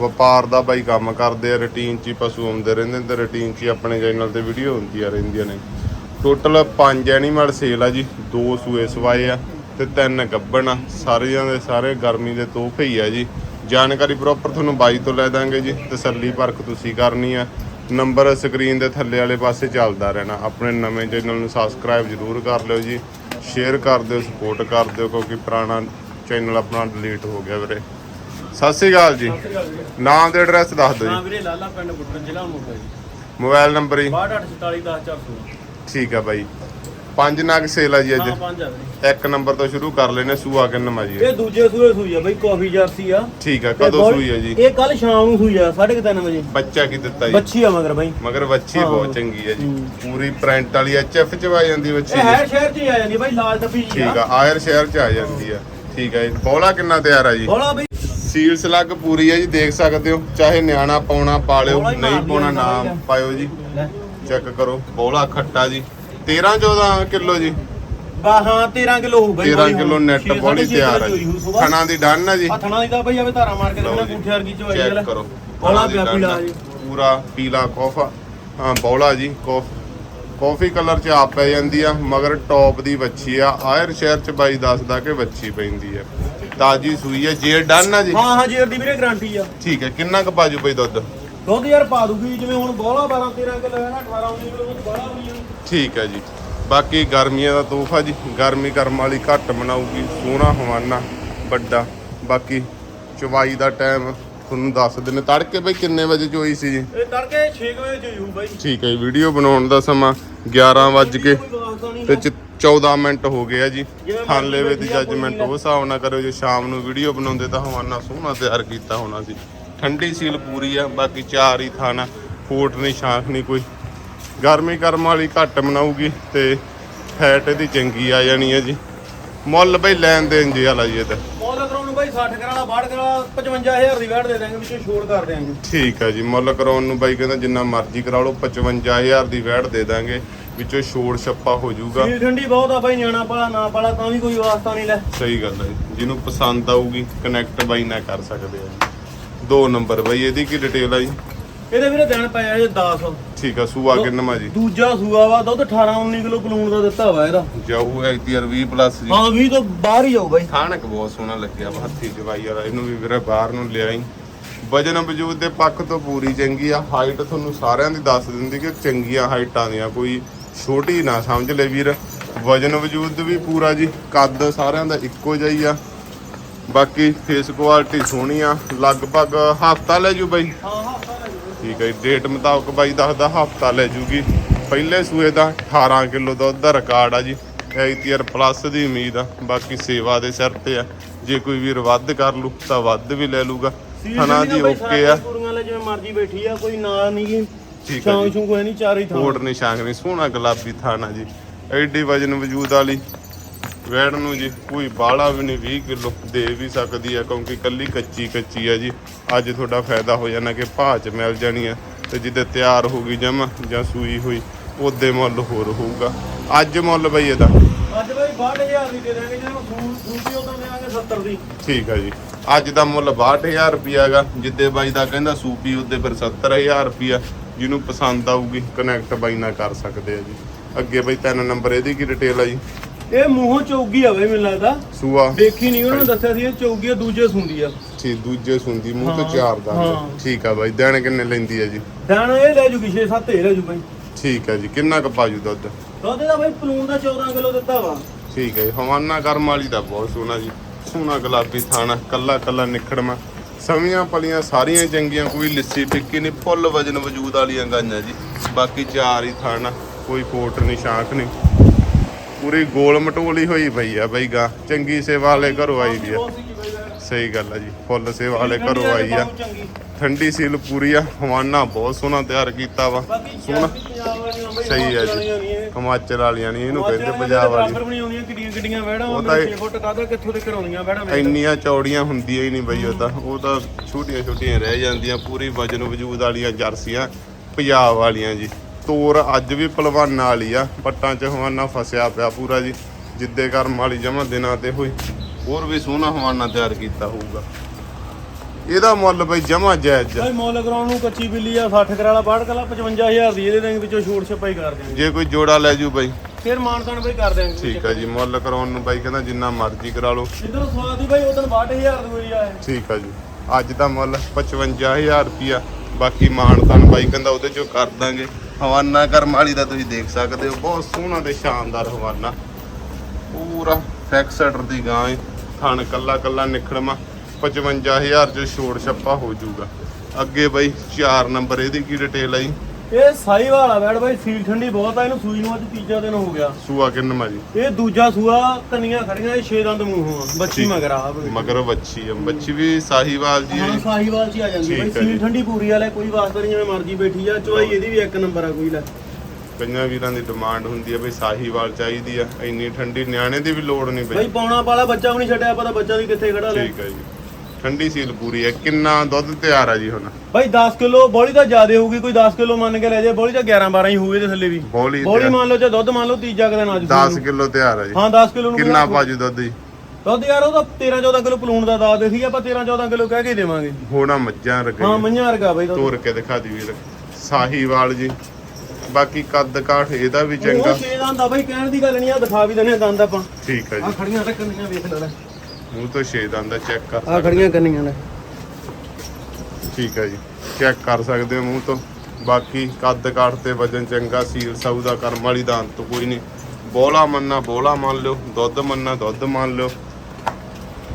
ਵਪਾਰ ਦਾ ਬਾਈ ਕੰਮ ਕਰਦੇ ਆ ਰੁਟੀਨ 'ਚ ਹੀ ਪਸ਼ੂ ਆਉਂਦੇ ਰਹਿੰਦੇ ਨੇ ਤੇ ਰੁਟੀਨ 'ਚ ਹੀ ਆਪਣੇ ਚੈਨਲ ਤੇ ਵੀਡੀਓ ਹੁੰਦੀਆਂ ਰਹਿੰਦੀਆਂ ਨੇ। ਟੋਟਲ 5 ਐਨੀਮਲ ਸੇਲ ਆ ਜੀ, ਦੋ ਸੂਏ ਸਵਾਏ ਆ ਤੇ ਤਿੰਨ ਗੱਬਣ ਆ। ਸਾਰਿਆਂ ਦੇ ਸਾਰੇ ਗਰਮੀ ਦੇ ਤੋਹਫੇ ਹੀ ਆ ਜੀ। ਜਾਣਕਾਰੀ ਪ੍ਰੋਪਰ ਤੁਹਾਨੂੰ ਬਾਈ ਤੋਂ ਲੈ ਦਾਂਗੇ ਜੀ ਤਸੱਲੀ ਪਰਖ ਤੁਸੀਂ ਕਰਨੀ ਆ। ਨੰਬਰ ਸਕਰੀਨ ਦੇ ਥੱਲੇ ਵਾਲੇ ਪਾਸੇ ਚੱਲਦਾ ਰਹਿਣਾ। ਆਪਣੇ ਨਵੇਂ ਚੈਨਲ ਨੂੰ ਸਬਸਕ੍ਰਾਈਬ ਜ਼ਰੂਰ ਕਰ ਲਿਓ ਜੀ। ਸ਼ੇਅਰ ਕਰ ਦਿਓ ਸਪੋਰਟ ਕਰ ਦਿਓ ਕਿਉਂਕਿ ਪੁਰਾਣਾ ਚੈਨਲ ਆਪਣਾ ਡਿਲੀਟ ਹੋ ਗਿਆ ਵੀਰੇ। ਸਤਿ ਸ਼੍ਰੀ ਅਕਾਲ ਜੀ। ਨਾਮ ਤੇ ਐਡਰੈਸ ਦੱਸ ਦਿਓ ਹਾਂ ਜੀ ਵੀਰੇ ਲਾਲਾ ਪਿੰਡ ਬੁੱਟਰ ਜ਼ਿਲ੍ਹਾ ਮੋਗਾ ਜੀ। ਮੋਬਾਈਲ ਨੰਬਰ ਜੀ। 6284410400 ਠੀਕ ਆ ਬਾਈ। ਪੰਜ ਨਗ ਸੇਲ ਆ ਜੀ ਹਾਂ ਅੱਜ ਪੰਜ ਆ ਵੀਰੇ। ਇੱਕ ਨੰਬਰ ਤੋਂ ਸ਼ੁਰੂ ਕਰ ਲੈਨੇ ਸੂਆ ਕਿੰਨਾ ਜੀ ਇਹ ਦੂਜੇ ਸੂਏ ਸੂਈ ਆ ਬਈ ਕਾਫੀ ਜਰਸੀ ਆ। ਠੀਕ ਆ ਤੇ ਕਦੋਂ ਬਹੁਤ- ਸੂਈ ਆ ਜੀ? ਇਹ ਕੱਲ ਸ਼ਾਮ ਨੂੰ ਸੂਈ ਆ 3:30 ਵਜੇ। ਬੱਚਾ ਕੀ ਦਿੱਤਾ ਜੀ? ਬੱਚੀ ਆ ਮਗਰ ਬਾਈ। ਮਗਰ ਵੱਛੀ। ਬਹੁਤ ਚੰਗੀ ਹੈ ਜੀ। ਪੂਰੀ ਪ੍ਰਿੰਟ ਵਾਲੀ ਐਚਐਫ ਚ ਆ ਜਾਂਦੀ ਵੱਛੀ ਇਹ ਜੀ। ਸ਼ਹਿਰ ਚ ਹੀ ਆ ਜਾਂਦੀ ਬਾਈ ਲਾਲ ਟੱਪੀ ਜੀ ਠੀਕ ਆ ਆਇਰ ਸ਼ਹਿਰ ਚ ਆ ਜਾਂਦੀ ਆ। ਠੀਕ ਆ ਜੀ। ਬੋਲਾ ਕਿੰਨਾ ਤਿਆਰ ਆ ਜੀ? ਬੋਲਾ ਬਈ ਸੀਲ ਸਲੱਗ ਪੂਰੀ ਹੈ ਜੀ ਦੇਖ ਸਕਦੇ ਹੋ। ਚਾਹੇ ਨਿਆਣਾ ਪਾਉਣਾ ਪਾ ਲਿਓ ਹੀ ਨਹੀਂ ਪਾਉਣਾ ਨਾ ਪਾਇਓ ਜੀ। ਚੈੱਕ ਕਰੋ ਬੋਲਾ ਖੱਟਾ ਜੀ। 13 14 ਕਿਲੋ ਜੀ। ਬਾ ਹਾਂ 13 ਕਿਲੋ ਹੋਊ ਬਾਈ 13 ਕਿਲੋ ਨੈਟ ਬੋਲੀ ਤਿਆਰ ਜੀ। ਥਣਾ ਦੀ ਡਨ ਆ ਜੀ। ਥਣਾ ਦੀ ਤਾਂ ਬਈ ਆਵੇ ਧਾਰਾ ਮਾਰ ਕੇ ਜੀ, ਪੁੱਠੇ ਵਰਗੀ ਚ ਚੈੱਕ ਕਰੋ। ਬੋਲਾ ਪੀਲਾ। ਜੀ। ਪੂਰਾ ਪੀਲਾ ਕੋਫਾ। ਹਾਂ ਬੌਲਾ ਜੀ ਕੋਫ ਕਾਫੀ ਕਲਰ ਚ ਆ ਪੈ ਜਾਂਦੀ ਆ ਮਗਰ ਟੌਪ ਦੀ ਵੱਛੀ ਆ। ਆਇਰ ਸ਼ਹਿਰ ਚ ਬਾਈ ਦੱਸਦਾ ਕਿ ਵੱਛੀ ਪੈਂਦੀ ਆ। ਤਾਜੀ ਸੂਈ ਆ ਜੇ ਡਨ ਆ ਜੀ? ਹਾਂ ਹਾਂ ਜੇਰ ਦੀ ਵੀਰੇ ਗਾਰੰਟੀ ਆ। ਠੀਕ ਹੈ ਕਿੰਨਾ ਕੁ ਬਾਜੂ ਬਈ ਦੁੱਧ? ਦੁੱਧ ਯਾਰ ਪਾ ਦੂਗੀ ਜਿਵੇਂ ਹੁਣ ਬੋਲਾ 12 13 ਕਿਲੋ ਹੈ ਨਾ 18 19 ਕਿਲੋ ਬੋਲਾ ਹੋਣੀ ਆ ਠੀਕ ਹੈ ਜੀ। ਬਾਕੀ ਗਰਮੀਆਂ ਦਾ ਤੋਹਫਾ ਜੀ ਗਰਮੀ ਕਰਮ ਵਾਲੀ ਘੱਟ ਬਣਾਉਗੀ ਸੋਹਣਾ ਹਵਾਨਾ ਵੱਡਾ। ਬਾਕੀ ਚਵਾਈ ਦਾ ਟਾਈਮ ਤੁਹਾਨੂੰ ਦੱਸ ਦਿੰਨੇ ਤੜਕੇ ਬਈ ਕਿੰਨੇ ਵਜੇ ਚੋਈ ਸੀ ਜੀ? ਇਹ ਤੜਕੇ 6 ਵਜੇ ਹੋਊ ਬਾਈ। ਠੀਕ ਹੈ ਵੀਡੀਓ ਬਣਾਉਣ ਦਾ ਸਮਾਂ 11 ਵੱਜ ਕੇ ਤੇ ਚ 14 ਮਿੰਟ ਹੋ ਗਏ ਆ ਜੀ। ਜਿਵੇਂ ਥਾਂ ਲੈਵੇ ਦੀ ਜੱਜਮੈਂਟ ਉਸ ਹਿਸਾਬ ਨਾਲ ਕਰਿਓ ਜੇ ਸ਼ਾਮ ਨੂੰ ਵੀਡੀਓ ਬਣਾਉਂਦੇ ਤਾਂ ਹਵਾਨਾ ਸੋਹਣਾ ਤਿਆਰ ਕੀਤਾ ਹੋਣਾ ਸੀ। ਠੰਡੀ ਸੀਲ ਪੂਰੀ ਆ ਬਾਕੀ ਚਾਰ ਹੀ ਥਾਣਾ ਫੋਟ ਨਹੀਂ ਸ਼ਾਖ ਨਹੀਂ ਕੋਈ। ਗਰਮੀ ਕਰਮ ਵਾਲੀ ਘੱਟ ਬਣਾਉਗੀ ਤੇ ਫੈਟ ਇਹਦੀ ਚੰਗੀ ਆ ਜਾਣੀ ਹੈ ਜੀ। ਮੁੱਲ ਬਈ ਲੈਣ ਦੇਣ ਜੀ ਵਾਲਾ ਜੀ ਇਹਦਾ ਮੌਲ ਕਰਾਉਣ ਨੂੰ ਬਾਈ 60 ਕਰਾਲਾ 62 ਕਰਾਲਾ 55000 ਦੀ ਵੈਟ ਦੇ ਦਾਂਗੇ ਵਿੱਚੋਂ ਛੋੜ ਕਰ ਦਿਆਂਗੇ। ਠੀਕ ਆ ਜੀ ਮੁੱਲ ਕਰਾਉਣ ਨੂੰ ਬਾਈ ਕਹਿੰਦਾ ਜਿੰਨਾ ਮਰਜ਼ੀ ਕਰਾ ਲਓ 55000 ਦੀ ਵੈਟ ਦੇ ਦਾਂਗੇ ਵਿੱਚੋਂ ਛੋੜ ਛੱਪਾ ਹੋ ਜਾਊਗਾ। ਸੀਲ ਠੰਡੀ ਬਹੁਤ ਆ ਬਾਈ ਨਿਆਣਾ ਪਾਲਾ ਨਾ ਪਾਲਾ ਤਾਂ ਵੀ ਕੋਈ ਵਾਸਤਾ ਨਹੀਂ ਲੈ। ਸਹੀ ਗੱਲ ਹੈ। ਜਿਹਨੂੰ ਪਸੰਦ ਆਊਗੀ ਕਨੈਕਟ ਬਾਈ ਨਾਲ ਕਰ ਸਕਦੇ ਆ ਦੋ ਨੰਬਰ ਬਾਈ ਇਹਦੀ ਕੀ ਡਿਟੇਲ ਆ ਜੀ? ਇਹਦੇ ਵੀਰੇ ਦੇਣ ਪਿਆ ਜੇ 10 ਠੀਕ ਆ ਸੂਆ ਕਿੰਨਵਾ ਜੀ? ਦੂਜਾ ਸੂਆ ਵਾ ਦੁੱਧ 18 19 ਕਿਲੋ ਕਲੂਣ ਦਾ ਦਿੱਤਾ ਵਾ ਇਹਦਾ। ਜਾਊ ਐਕਟੀਆਰ 20 ਪਲੱਸ ਜੀ। ਹਾਂ 20 ਤੋਂ ਬਾਹਰ ਹੀ ਜਾਊ ਬਾਈ। ਥਾਣਕ ਬਹੁਤ ਸੋਹਣਾ ਲੱਗਿਆ ਵਾ ਹੱਥੀ ਜਵਾਈ ਵਾਲਾ ਇਹਨੂੰ ਵੀ ਵੀਰੇ ਬਾਹਰ ਨੂੰ ਲਿਆਈ। ਵਜਨ ਵਜੂਦ ਦੇ ਪੱਖ ਤੋਂ ਪੂਰੀ ਚੰਗੀ ਆ ਹਾਈਟ ਤੁਹਾਨੂੰ ਸਾਰਿਆਂ ਦੀ ਦੱਸ ਦਿੰਦੀ ਕਿ ਚੰਗੀਆਂ ਹਾਈਟਾਂ ਦੀਆਂ ਕੋਈ ਛੋਟੀ ਨਾ ਸਮਝ ਲੈ ਵੀਰ। ਵਜਨ ਵਜੂਦ ਵੀ ਪੂਰਾ ਜੀ ਕੱਦ ਸਾਰਿਆਂ ਦਾ ਇੱਕੋ ਜਿਹਾ ਹੀ ਆ। ਬਾਕੀ ਫੇਸ ਕੁਆਲਿਟੀ ਸੋਹਣੀ ਆ। ਲਗਭਗ ਹਫਤਾ ਲੈ ਜੂ ਬਾਈ? ਹਾਂ ਹਾਂ ਸਾਰਾ ਠੀਕ ਹੈ ਜੀ, ਡੇਟ ਮੁਤਾਬਕ ਬਾਈ ਦੱਸਦਾ ਹਫਤਾ ਲੈ ਜੂਗੀ। ਪਹਿਲੇ ਸੂਏ ਦਾ 18 ਕਿਲੋ ਦੁੱਧ ਦਾ ਰਿਕਾਰਡ ਆ ਜੀ। ਐਤੀਅਰ ਪਲੱਸ ਦੀ ਉਮੀਦ ਆ। ਬਾਕੀ ਸੇਵਾ ਦੇ ਸਿਰ ਤੇ ਆ। ਜੇ ਕੋਈ ਵੀਰ ਵੱਧ ਕਰ ਲੂ ਤਾਂ ਵੱਧ ਵੀ ਲੈ ਲੂਗਾ। ਥਣਾ ਦੀ ਓਕੇ ਆ। ਕੁੜੀਆਂ ਲੈ ਜਿਵੇਂ ਮਰਜ਼ੀ ਬੈਠੀ ਆ ਕੋਈ ਨਾ ਨਹੀਂ ਠੀਕ ਆ ਸ਼ਾਮ ਜੀ। ਸ਼ੂ ਕੋਈ ਨਹੀਂ ਚਾਰ ਹੀ ਥਾਂ ਕੋਟ ਨਿਸ਼ਾਨ ਨਹੀਂ ਸੋਹਣਾ ਗੁਲਾਬੀ ਥਾਣਾ ਜੀ। ਐਡੀ ਵਜਨ ਵਜੂਦ ਵਾਲੀ ਵੈੜ ਨੂੰ ਜੀ ਕੋਈ ਬਾਲਾ ਵੀ ਨਹੀਂ 20 ਕਿਲੋ ਦੇ ਵੀ ਸਕਦੀ ਆ ਕਿਉਂਕਿ ਕੱਲੀ ਕੱਚੀ ਕੱਚੀ ਆ ਜੀ। ਅੱਜ ਤੁਹਾਡਾ ਫਾਇਦਾ ਹੋ ਜਾਣਾ ਕਿ ਭਾਅ ਚ ਮਿਲ ਜਾਣੀ ਆ ਤੇ ਜਿੱਦੇ ਤਿਆਰ ਹੋ ਗਈ ਜਮਾ ਜਾਂ ਸੂਈ ਹੋਈ ਉਹਦੇ ਮੁੱਲ ਹੋਰ ਹੋਊਗਾ। ਅੱਜ ਮੁੱਲ ਬਈ ਇਹਦਾ। ਅੱਜ ਬਾਈ 62000 ਦੀ ਦੇ ਦਾਂਗੇ ਜਿਹਨੂੰ ਫੂਲ ਫੂਟੀ ਉਦੋਂ ਦੇਵਾਂਗੇ 70 ਦੀ। ਠੀਕ ਆ ਜੀ। ਅੱਜ ਦਾ ਮੁੱਲ 62000 ਰੁਪਿਆ ਹੈਗਾ ਜਿੱਦੇ ਬਾਈ ਦਾ ਕਹਿੰਦਾ ਸੂਪੀ ਉਹਦੇ ਫਿਰ 70000 ਰੁਪਿਆ ਜਿਹਨੂੰ ਪਸੰਦ ਆਊਗੀ ਕਨੈਕਟ ਬਾਈ ਨਾਲ ਕਰ ਸਕਦੇ ਆ ਜੀ। ਅੱਗੇ ਬਾਈ ਤਿੰਨ ਨੰਬਰ ਇਹਦੀ ਕੀ ਡਿਟੇਲ ਆ ਜੀ? ਇਹ ਮੂੰਹੋਂ ਚੌਗੀ ਆ ਬਈ ਮੈਨੂੰ ਲੱਗਦਾ। ਸੂਆ। ਦੇਖੀ ਨਹੀਂ ਉਹਨਾਂ ਨੇ ਦੱਸਿਆ ਸੀ ਇਹ ਚੌਗੀ ਆ ਦੂਜੇ ਸੁੰਦੀ ਆ। ਠੀਕ ਦੂਜੇ ਸੁੰਦੀ ਮੂੰਹ ਤੋਂ ਚਾਰ ਦਾ। ਹਾਂ। ਠੀਕ ਆ ਬਾਈ ਦਿਨ ਕਿੰਨੇ ਲੈਂਦੀ ਆ ਜੀ? ਦਾਣਾ ਇਹ ਲੈ ਜੂਗੀ 6-7 ਇਹ ਲੈ ਜੂ ਬਾਈ। ਠੀਕ ਆ ਜੀ ਕਿੰਨਾ ਕੁ ਪਾਜੂ ਦੁੱਧ? ਦੁੱਧ ਦਾ ਬਾਈ ਪਲੂਨ ਦਾ 14 ਕਿਲੋ ਦਿੱਤਾ ਵਾ। ਠੀਕ ਹੈ ਜੀ ਹਵਾਨਾ ਕਰਮ ਵਾਲੀ ਦਾ ਬਹੁਤ ਸੋਹਣਾ ਜੀ। ਸੋਹਣਾ ਗੁਲਾਬੀ ਥਾਣਾ ਕੱਲਾ ਕੱਲਾ ਨਿਖੜਮਾ। ਸਮੀਆਂ ਪਲੀਆਂ ਸਾਰੀਆਂ ਚੰਗੀਆਂ ਕੋਈ ਲਿੱਸੀ ਟਿੱਕੀ ਨਹੀਂ ਫੁੱਲ ਵਜਨ ਵਜੂਦ ਵਾਲੀਆਂ ਗਾਈਆਂ ਜੀ। ਬਾਕੀ ਚਾਰ ਹੀ ਥਾਣਾ ਕੋਈ ਕੋਟ ਨਹੀਂ ਸ਼ਾਂਖ ਨਹੀਂ। ਪੂਰੀ ਗੋਲ ਮਟੋਲੀ ਹੋਈ ਪਈ ਆ ਬਈ ਗਾ ਚੰਗੀ ਸੇਵਾ ਵਾਲੇ ਘਰੋਂ ਆਈ ਵੀ ਆ। ਸਹੀ ਗੱਲ ਆ ਜੀ ਫੁੱਲ ਸੇਵਾ ਵਾਲੇ ਘਰੋਂ ਆਈ ਆ। ਠੰਡੀ ਸੀਲ ਪੂਰੀ ਆ ਹਵਾਨਾ ਬਹੁਤ ਸੋਹਣਾ ਤਿਆਰ ਕੀਤਾ ਵਾ। ਸੋਹਣਾ। ਸਹੀ ਨਹੀਂ ਜੀ। ਹਿਮਾਚਲ ਵਾਲੀਆਂ ਨਹੀਂ ਇਹਨੂੰ ਕਹਿੰਦੇ ਪੰਜਾਬ ਵਾਲੀ। ਬਰਾਬਰ ਵੀ ਨਹੀਂ ਆਉਂਦੀਆਂ ਕਿੱਡੀਆਂ ਕਿੱਡੀਆਂ ਵੈੜਾਂ ਉਹ ਉਹ ਤਾਂ ਤਾਂ ਇਹ- 6 ਫੁੱਟ ਕਾਦਾ ਕਿੱਥੋਂ ਤੱਕ ਆਉਂਦੀਆਂ ਵੈੜਾਂ ਵੇਖ ਇੰਨੀਆਂ ਚੌੜੀਆਂ ਹੁੰਦੀਆਂ ਹੀ ਨਹੀਂ ਬਈ ਉਹ ਤਾਂ। ਉਹ ਤਾਂ ਛੋਟੀਆਂ ਛੋਟੀਆਂ ਰਹਿ ਜਾਂਦੀਆਂ ਪੂਰੀ ਵਜਨ ਵਜੂਦ ਵਾਲੀਆਂ ਜਰਸੀਆਂ ਪੰਜਾਬ ਵਾਲੀਆਂ ਜੀ। ਤੋਰ ਅੱਜ ਵੀ ਪਹਿਲਵਾਨਾਂ ਵਾਲੀ ਆ ਪੱਟਾਂ 'ਚ ਹਵਾਨਾ ਫਸਿਆ ਪਿਆ ਪੂਰਾ ਜੀ। ਜਿੱਦੇ ਕਰਮ ਵਾਲੀ ਜਮਾ ਦਿਨਾਂ ਤੇ ਹੋਈ ਹੋਰ ਵੀ ਸੋਹਣਾ ਹਵਾਨਾ ਤਿਆਰ ਕੀਤਾ ਹੋਊਗਾ। ਇਹਦਾ ਮੁੱਲ ਬਈ ਜਮਾ ਜਾਇਜ਼। ਭਾਈ ਮੁੱਲ ਗਰਾਉਂਡ ਨੂੰ ਕੱਚੀ ਬਿੱਲੀ ਆ 60 ਕਰਾਲਾ 62 ਕਲਾ 55000 ਦੀ ਇਹਦੇ ਦੇ ਵਿੱਚੋਂ ਛੋਟ ਛਪਾਈ ਕਰ ਦਿਆਂਗੇ। ਜੇ ਕੋਈ ਜੋੜਾ ਲੈ ਜੂ ਬਈ। ਫਿਰ ਮਾਨਤਾਨ ਬਈ ਕਰ ਦਿਆਂਗੇ। ਠੀਕ ਆ ਜੀ ਮੁੱਲ ਕਰਾਉਣ ਨੂੰ ਬਾਈ ਕਹਿੰਦਾ ਜਿੰਨਾ ਮਰਜ਼ੀ ਕਰਾ ਲਓ। ਇਧਰ ਸਵਾਦ ਦੀ ਉਦੋਂ 62000 ਦੀ ਹੋਈ ਆ। ਠੀਕ ਆ ਜੀ ਅੱਜ ਦਾ ਮੁੱਲ 55000 ਰੁਪਿਆ ਬਾਕੀ ਮਾਨਤਾਨ ਬਾਈ ਕਹਿੰਦਾ ਉਹਦੇ ਚੋਂ ਕਰ ਦਾਂਗੇ। ਹਵਾਨਾ ਕਰਮ ਵਾਲੀ ਦਾ ਤੁਸੀਂ ਦੇਖ ਸਕਦੇ ਹੋ ਬਹੁਤ ਸੋਹਣਾ ਤੇ ਸ਼ਾਨਦਾਰ ਹਵਾਨਾ। ਪੂਰਾ ਫੈਕਸਟਰ ਦੀ ਗਾਂ ਹੈ ਥਣ ਕੱਲਾ ਕੱਲਾ ਨਿਖੜਮਾ। 55000 ਚ ਛੋੜ ਛੱਪਾ ਹੋ ਜਾਊਗਾ। ਅੱਗੇ ਬਾਈ 4 ਨੰਬਰ ਇਹਦੀ ਕੀ ਡਿਟੇਲ ਆਈ ਇਹ ਸਾਈ ਵਾਲਾ ਬੈੜ ਭਾਈ ਸੀਲ ਠੰਡੀ ਬਹੁਤ ਆ ਇਹਨੂੰ ਸੂਈ ਨੂੰ ਅੱਜ ਤੀਜਾ ਦਿਨ ਹੋ ਗਿਆ ਸੂਆ ਕਿੰਨਮਾ ਜੀ ਇਹ ਦੂਜਾ ਸੂਆ ਕੰਨੀਆਂ ਖੜੀਆਂ ਇਹ ਛੇ ਦੰਦ ਮੂੰਹੋਂ ਆ ਬੱਚੀ ਠੀਕ। ਮਗਰ ਆ ਬਈ। ਮਗਰ ਬੱਚੀ ਆ ਬੱਚੀ ਵੀ ਸਾਹੀਵਾਲ ਜੀ ਹੈ। ਸਾਹੀਵਾਲ ਚ ਹੀ ਆ ਜਾਂਦੀ ਠੀਕ ਹੈ ਸੀਲ। ਠੰਡੀ ਪੂਰੀ ਵਾਲੇ ਕੋਈ ਵਾਸਤਾ ਨਹੀਂ ਜਿਵੇਂ ਮਰਜ਼ੀ ਬੈਠੀ ਆ ਚਵਾਈ ਇਹਦੀ ਵੀ ਇੱਕ ਨੰਬਰ ਆ ਕੋਈ ਲੈ ਕਈਆਂ ਵੀਰਾਂ ਦੀ ਡਿਮਾਂਡ ਹੁੰਦੀ ਹੈ ਬਈ ਸਾਹੀਵਾਲ ਚਾਹੀਦੀ ਆ ਇੰਨੀ ਠੰਡੀ ਨਿਆਣੇ ਦੀ ਵੀ ਲੋੜ ਨਹੀਂ ਭਾਈ ਬਈ ਪੌਣਾ ਵਾਲਾ ਬੱਚਾ ਵੀ ਨਹੀਂ ਛੱਡਿਆ ਪਤਾ ਬੱਚਾ ਵੀ ਕਿੱਥੇ ਖੜਾ ਲੈ ਠੀਕ ਹੈ ਜੀ ਠੰਡੀ ਸੀਲ ਪੂਰੀ ਹੈ। ਕਿੰਨਾ ਦੁੱਧ ਤਿਆਰ ਆ ਜੀ ਹੁਣ? ਭਾਈ 10 ਕਿਲੋ ਬੋਲੀ ਤਾਂ ਜ਼ਿਆਦੇ ਹੋਊਗੀ ਕੋਈ 10 ਕਿਲੋ ਮੰਨ ਕੇ ਲੈ ਜੇ ਬੋਲੀ ਤਾਂ 11 12 ਹੀ ਹੋਊਗੀ ਇਹਦੇ ਥੱਲੇ ਵੀ। ਬੋਲੀ ਬੋਲੀ ਮੰਨ ਲਓ ਜੇ ਦੁੱਧ ਮੰਨ ਲਓ ਤੀਜਾ ਕੁ ਦਿਨ ਅੱਜ 10 ਕਿਲੋ ਤਿਆਰ ਆ ਜੀ। ਹਾਂ 10 ਕਿਲੋ ਨੂੰ ਕਿੰਨਾ ਬਾਜੂ ਦੁੱਧ ਜੀ? ਦੁੱਧ ਯਾਰ ਉਹਦਾ 13 14 ਕਿਲੋ ਪਲੂਣ ਦਾ ਦਾਦ ਸੀ ਆਪਾਂ 13 14 ਕਿਲੋ ਕਹਿ ਕੇ ਦੇਵਾਂਗੇ। ਹੋਣਾ ਮੱਝਾਂ ਹਾਂ ਰਗਈ ਮੰਝਾਂ ਵਰਗਾ ਬਾਈ ਤੋਰ ਕੇ ਦਿਖਾ ਦੀ ਵੀਰ। ਸਾਹੀਵਾਲ ਜੀ। ਬਾਕੀ ਕੱਦ ਕਾਠ ਇਹਦਾ ਵੀ ਚੰਗਾ। ਉਹ ਛੇ ਦੰਦ ਆ ਬਾਈ ਕਹਿਣ ਦੀ ਗੱਲ ਨਹੀਂ ਆ ਦਿਖਾ ਵੀ ਦਨੇ ਦੰਦ ਆਪਾਂ। ਠੀਕ ਹੈ ਆ ਜੀ। ਖੜੀਆਂ ਤਾਂ ਕੰਨੀਆਂ ਵੇਖ ਲੈ। ਮੂੰਹ ਤੋਂ ਛੇ ਦੰਦ ਚੈੱਕ ਕਰ ਆ ਖੜੀਆਂ ਕੰਨੀਆਂ ਨੇ। ਠੀਕ ਹੈ ਜੀ। ਚੈੱਕ ਕਰ ਸਕਦੇ ਹੋ ਮੂੰਹ ਤੋਂ। ਬਾਕੀ ਕੱਦ ਕਾਠ ਤੇ ਵਜਨ ਚੰਗਾ ਸੀਲ ਸਾਊ ਦਾ ਕਰਮ ਵਾਲੀ ਦਾਨ ਤੋਂ ਕੋਈ ਨਹੀਂ। ਬੋਲਾ ਮੰਨਾ ਬੋਲਾ ਮੰਨ ਲਿਓ। ਦੁੱਧ ਮੰਨਾ ਦੁੱਧ ਮੰਨ ਲਿਓ।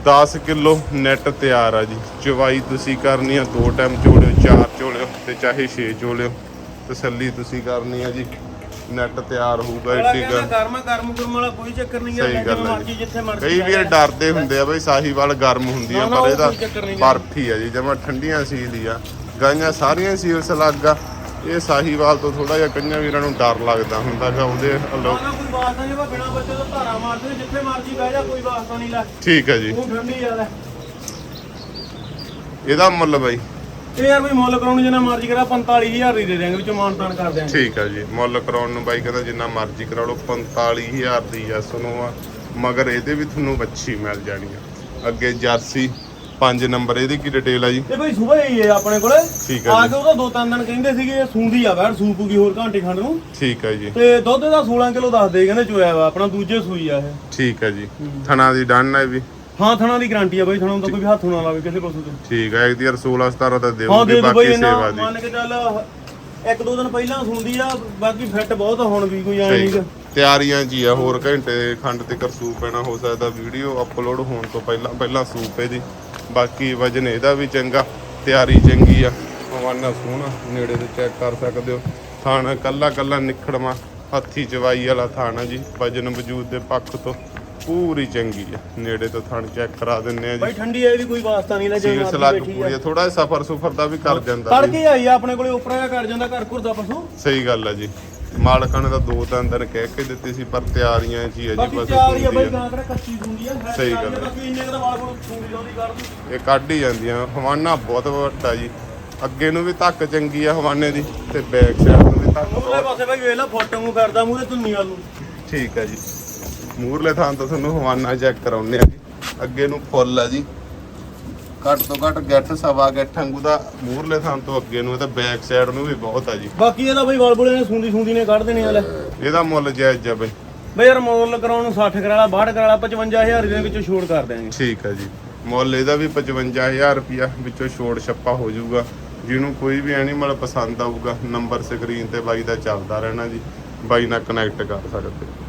10 ਕਿਲੋ ਨੈਟ ਤਿਆਰ ਆ ਜੀ। ਚਵਾਈ ਤੁਸੀਂ ਕਰਨੀ ਆ ਦੋ ਟਾਈਮ ਚੋਲਿਓ ਚਾਰ ਚੋਲਿਓ ਤੇ ਚਾਹੇ 6 ਚੋਲਿਓ ਤਸੱਲੀ ਤੁਸੀਂ ਕਰਨੀ ਆ ਜੀ। ਨੈਟ ਤਿਆਰ ਹੋਊਗਾ ਏਡੀ ਕਹਿੰਦਾ ਗੱਲ ਕਰਮ ਕਰਮ ਕਰਮ ਵਾਲਾ ਕੋਈ ਚੱਕਰ ਨਹੀਂ ਹੈ ਮਰਜ਼ੀ ਜੀ। ਜਿੱਥੇ ਮਰਜ਼ੀ ਕਈ ਵੀਰ ਡਰਦੇ ਹੁੰਦੇ ਆ ਬਈ ਸਾਹੀਵਾਲ ਗਰਮ ਹੁੰਦੀ ਆ ਪਰ ਇਹਦਾ। ਬਰਫ ਆ। ਜੀ ਜਮਾ ਠੰਡੀਆਂ ਸੀਲ ਆ। ਗਾਈਆਂ ਸਾਰੀਆਂ ਸੀਲਸ ਲੱਗਾ ਇਹ ਸਾਹੀਵਾਲ ਤੋਂ ਥੋੜਾ ਜਿਹਾ ਕਈਆਂ ਵੀਰਾਂ ਨੂੰ ਡਰ ਲੱਗਦਾ ਹੁੰਦਾ ਗਾ ਉਹਦੇ ਅਲੋ ਨਾ ਕੋਈ ਵਾਸਤਾ ਨਹੀਂ ਵਾ ਬਿਨਾ ਬੱਚੇ ਤੋਂ ਧਾਰਾ ਮਾਰਦੇ ਨੇ, ਜਿੱਥੇ ਮਰਜ਼ੀ ਬਹਿ ਜਾ ਕੋਈ ਵਾਸਤਾ ਨਹੀਂ ਲੈ। ਠੀਕ ਹੈ ਜੀ। ਠੰਡੀ ਆ ਇਹਦਾ ਮੁੱਲ ਬਈ। ਇਹ ਯਾਰ ਵੀ ਮੁੱਲ ਕਰਾਉਣ ਜਿੰਨਾ ਮਰਜ਼ੀ ਕਰਾ 45000 ਦੀ ਦੇ ਦਿਆਂਗੇ ਵਿੱਚੋਂ ਮਾਨਤਾਨ ਕਰ ਦਿਆਂਗੇ। ਠੀਕ ਹੈ ਜੀ ਮੁੱਲ ਕਰਾਉਣ ਨੂੰ ਬਾਈ ਕਹਿੰਦਾ ਜਿੰਨਾ ਮਰਜ਼ੀ ਕਰਾ ਲਓ 45000 ਦੀ ਆ ਸੁਣੋ ਆ। ਮਗਰ ਇਹਦੇ ਵੀ ਤੁਹਾਨੂੰ ਵੱਛੀ ਮਿਲ ਜਾਣੀ ਆ। ਅੱਗੇ ਜਰਸੀ 5 ਨੰਬਰ ਇਹਦੀ ਕੀ ਡਿਟੇਲ ਆ ਜੀ? ਇਹ ਬਈ ਸਵੇਰ ਹੀ ਹੈ ਆਪਣੇ ਕੋਲੇ। ਠੀਕ ਹੈ ਆ ਜੀ। ਕੇ ਉਹਦਾ ਦੋ ਤਿੰਨ ਦਿਨ ਕਹਿੰਦੇ ਸੀਗੇ ਇਹ ਸੂੰਦੀ ਆ ਬੈਠ ਸੂਪੂਗੀ ਹੋਰ ਘੰਟੇ ਖੰਡ ਨੂੰ। ਠੀਕ ਹੈ ਜੀ। ਤੇ ਦੁੱਧ ਦਾ 16 ਕਿਲੋ ਦੱਸਦੇ ਕਹਿੰਦੇ ਚੋਇਆ ਵਾ ਆਪਣਾ ਦੂਜੇ ਸੂਈ ਆ ਇਹ। ਠੀਕ ਹੈ ਜੀ। ਥਣਾ ਦੀ ਡਨ ਹੈ ਵੀ। ਹਾਂ ਥਣਾ ਦੀ ਗਾਰੰਟੀ ਆ ਬਈ ਥਣਾ ਦਾ ਕੋਈ ਵੀ ਹੱਥ ਨਾ ਲਾਵੇ ਕਿਸੇ ਪਾਸੋਂ ਤੇ। ਠੀਕ ਹੈ ਇੱਕ ਦੀ ਯਾਰ 16 17 ਤਾਂ ਹਾਂ ਦੇਊਗੀ ਦੇ ਦੋ ਬਈ ਬਾਕੀ ਇਹਨਾਂ ਸੇਵਾ ਦੀ। ਮੰਨ ਕੇ ਚੱਲ ਇੱਕ ਦੋ ਦਿਨ ਪਹਿਲਾਂ ਸੁਣਦੀ ਆ ਬਾਕੀ ਫਿੱਟ ਬਹੁਤ ਆ ਹੁਣ ਵੀ ਕੋਈ ਐ ਸਹੀ ਨਹੀਂ। ਤਿਆਰੀਆਂ ਜੀ ਆ ਹੋਰ ਘੰਟੇ ਖੰਡ ਤੇ ਕਰਸੂਪ ਪੈਣਾ ਹੋ ਸਕਦਾ ਵੀਡੀਓ ਅਪਲੋਡ ਹੋਣ ਤੋਂ ਪਹਿਲਾਂ ਪਹਿਲਾਂ ਸੂਪ ਇਹਦੀ। ਬਾਕੀ ਵਜਨ ਇਹਦਾ ਵੀ ਚੰਗਾ ਤਿਆਰੀ ਚੰਗੀ ਆ। ਹਵਾਨਾ ਸੋਹਣਾ ਨੇੜੇ ਤੇ ਚੈੱਕ ਕਰ ਸਕਦੇ ਹੋ। ਥਾਣਾ ਕੱਲਾ ਕੱਲਾ ਨਿਖੜਵਾ ਹੱਥੀ ਚਵਾਈ ਵਾਲਾ ਥਾਣਾ ਜੀ ਵਜਨ ਵਜੂਦ ਦੇ ਪੱਖ ਤੋਂ। ਪੂਰੀ ਚੰਗੀ ਆ। ਨੇੜੇ ਤੋਂ ਥਣ ਚੈੱਕ ਕਰਾ ਦਿੰਨੇ ਆ ਬਾਈ ਜੀ ਠੰਡੀ ਐ ਵੀ ਕੋਈ ਵਾਸਤਾ ਨਹੀਂ ਲੈ ਜੇ ਸੀਲਸ ਲੱਗ ਪੂਰੀ ਆ। ਥੋੜਾ ਸਫਰ ਸੁਫਰ ਦਾ ਵੀ ਕਰ ਜਾਂਦਾ ਜੀ। ਤੜਕੇ ਆਈ ਆ ਆਪਣੇ ਕੋਲੇ ਉਪਰਾ ਜਿਹਾ ਕਰ ਜਾਂਦਾ ਘਰ ਘੁਰ ਦਾ ਪਸ਼ੂ। ਸਹੀ ਗੱਲ ਆ ਜੀ। ਮਾਲਕਾਂ ਨੇ ਤਾਂ ਦੋ ਤਿੰਨ ਦਿਨ ਕਹਿ ਕੇ ਦਿੱਤੀ ਸੀ ਪਰ ਤਿਆਰੀਆਂ ਚ ਹੀ ਆ ਜੀ ਬਾਕੀ ਬਸ ਚਾਰ ਹੀ ਆ ਹੁੰਦੀ ਬਾਈ ਆ। ਗਾਂ ਕਿਹੜਾ ਕੱਚੀ ਸੁੰਦੀ ਆ ਹੈ ਸਹੀ ਆ, ਗੱਲ ਹੈ। ਬਾਕੀ ਇੰਨੇ ਕੁ ਦਾ ਵਾਲ ਕੋਲ ਸੁੰਦੀ ਲਾਉਂਦੀ ਕਰ ਦੂ। ਇਹ ਕੱਢ ਹੀ ਜਾਂਦੀਆਂ। ਹਵਾਨਾ ਬਹੁਤ ਵੱਡਾ ਜੀ। ਅੱਗੇ ਨੂੰ ਵੀ ਧੱਕ ਚੰਗੀ ਆ ਹਵਾਨੇ ਦੀ ਤੇ ਬੈਕ ਸਾਈਡ ਨੂੰ ਵੀ ਧੱਕ ਮੂਹਰੇ ਬਹੁਤ। ਪਾਸੇ ਬਾਈ ਵੇਖ ਲੈ ਫੋਟੋ ਨੂੰ ਕਰਦਾ ਮੂਹਰੇ ਧੁੰਨੀ ਵੱਲ ਨੂੰ। ਠੀਕ ਹੈ ਜੀ। ਮੂਰਲੇ ਥਾਂ ਤੋਂ ਤੁਹਾਨੂੰ ਹਵਾਨਾ ਚੈੱਕ ਕਰਾਉਨੇ ਆ ਜੀ। ਅੱਗੇ ਨੂੰ ਫੁੱਲ ਆ ਜੀ। ਘੱਟ ਤੋਂ ਘੱਟ ਗੱਠ ਸਵਾ ਗੱਠ ਵਾਂਗੂ ਦਾ ਮੂਰਲੇ ਥਾਂ ਤੋਂ ਅੱਗੇ ਨੂੰ ਤੇ ਬੈਕ ਸਾਈਡ ਨੂੰ ਵੀ ਬਹੁਤ ਆ ਜੀ। ਬਾਕੀ ਇਹਦਾ ਬਾਈ ਵਾਲ ਬੁਲੇ ਨੇ ਸੁੰਦੀ ਸੁੰਦੀ ਨੇ ਕੱਢ ਦੇਣੇ ਆ ਲੈ। ਇਹਦਾ ਮੁੱਲ ਜਾਇਜ਼ ਆ ਬਈ। ਬਈ ਯਾਰ ਮੁੱਲ ਕਰਾਉਣ ਨੂੰ 60 ਕਰਾਲਾ 62 ਕਰਾਲਾ 55000 ਦੇ ਵਿੱਚੋਂ ਛੋੜ ਕਰ ਦਿਆਂਗੇ। ਠੀਕ ਹੈ ਜੀ। ਮੁੱਲ ਇਹਦਾ ਵੀ 55000 ਰੁਪਿਆ ਵਿੱਚੋਂ ਛੋੜ ਛੱਪਾ ਹੋ ਜਾਊਗਾ। ਜਿਹਨੂੰ ਕੋਈ ਵੀ ਐਨੀਮਲ ਪਸੰਦ ਆਊਗਾ ਨੰਬਰ ਸਕਰੀਨ ਤੇ ਬਾਈ ਦਾ ਚੱਲਦਾ ਰਹਿਣਾ ਜੀ। ਬਾਈ ਨਾਲ ਕਨੈਕਟ ਕਰ ਸਕਦੇ।